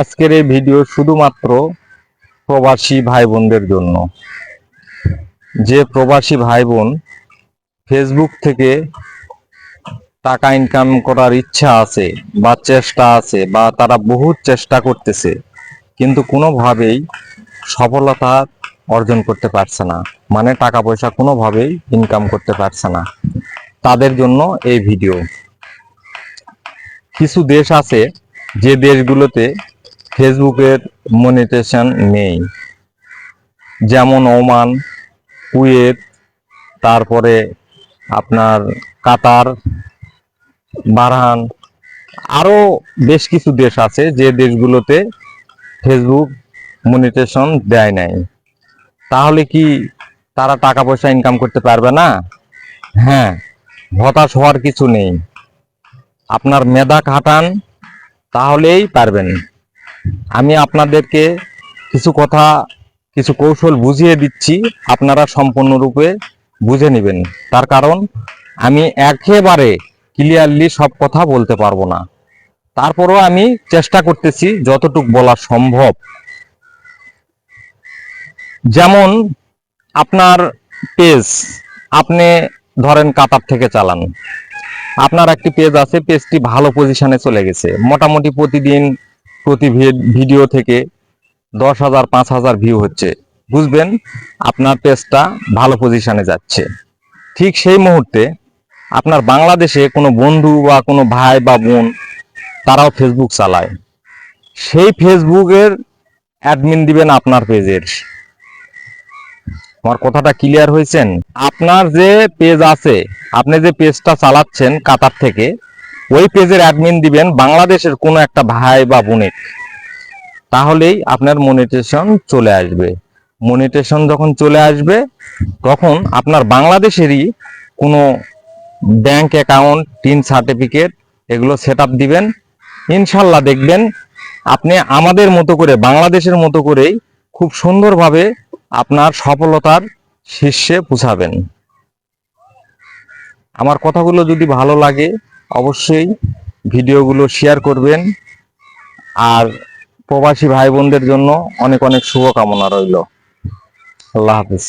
আজকের এই ভিডিও শুধুমাত্র প্রবাসী ভাই বোনদের জন্য। যে প্রবাসী ভাই বোন ফেসবুক থেকে টাকা ইনকাম করার ইচ্ছা আছে বা চেষ্টা আছে বা তারা বহুত চেষ্টা করতেছে, কিন্তু কোনোভাবেই সফলতা অর্জন করতে পারছে না। মানে টাকা পয়সা কোনোভাবেই ইনকাম করতে পারছে না। তাদের জন্য এই ভিডিও। কিছু দেশ আছে যে দেশগুলোতে ফেসবুকের মনিটেশন নেই, যেমন ওমান, কুয়েত, তারপরে আপনার কাতার, বারহান, আরও বেশ কিছু দেশ আছে যে দেশগুলোতে ফেসবুক মনিটেশন দেয় নাই। তাহলে কি তারা টাকা পয়সা ইনকাম করতে পারবে না? হ্যাঁ হতাশ হওয়ার কিছু নেই। আপনার মেধা খাটান তাহলেই পারবেন। আমি আপনাদেরকে কিছু কথা, কিছু কৌশল বুঝিয়ে দিচ্ছি, আপনারা সম্পূর্ণরূপে বুঝে নেবেন। তার কারণ, আমি একেবারে ক্লিয়ারলি সব কথা বলতে পারব না। তারপরও আমি চেষ্টা করতেছি যতটুক বলা সম্ভব। যেমন, আপনার পেজ আপনি ধরেন কাতার থেকে চালান। আপনার একটি পেজ আছে পেজটি ভালো পজিশনে চলে গেছে। মোটামুটি প্রতিদিন প্রতি ভিডিও থেকে দশ হাজার, পাঁচ হাজার ভিউ হচ্ছে। বুঝবেন, আপনার পেজটা ভালো পজিশনে যাচ্ছে। ঠিক সেই মুহূর্তে আপনার বাংলাদেশে কোনো বন্ধু বা কোনো ভাই বা বোন, তারাও ফেসবুক চালায়। সেই ফেসবুকের অ্যাডমিন দিবেন আপনার পেজের আমার কথাটা ক্লিয়ার হয়েছেন? আপনার যে পেজ আছে, আপনি যে পেজটা চালাচ্ছেন কাতার থেকে, ওই পেজের অ্যাডমিন দিবেন বাংলাদেশের কোনো একটা ভাই বা বোনের। তাহলেই আপনার মনিটেশন চলে আসবে। মনিটেশন যখন চলে আসবে, তখন আপনার বাংলাদেশেরই কোনো ব্যাংক অ্যাকাউন্ট টিন সার্টিফিকেট এগুলো সেট দিবেন। ইনশাল্লাহ দেখবেন, আপনি আমাদের মতো করে, বাংলাদেশের মতো করেই খুব সুন্দরভাবে আপনার সফলতার শীর্ষে পৌঁছাবেন। আমার কথাগুলো যদি ভালো লাগে, অবশ্যই ভিডিওগুলো শেয়ার করবেন। আর প্রবাসী ভাই বোনদের জন্য অনেক অনেক শুভকামনা রইল। আল্লাহ হাফিজ।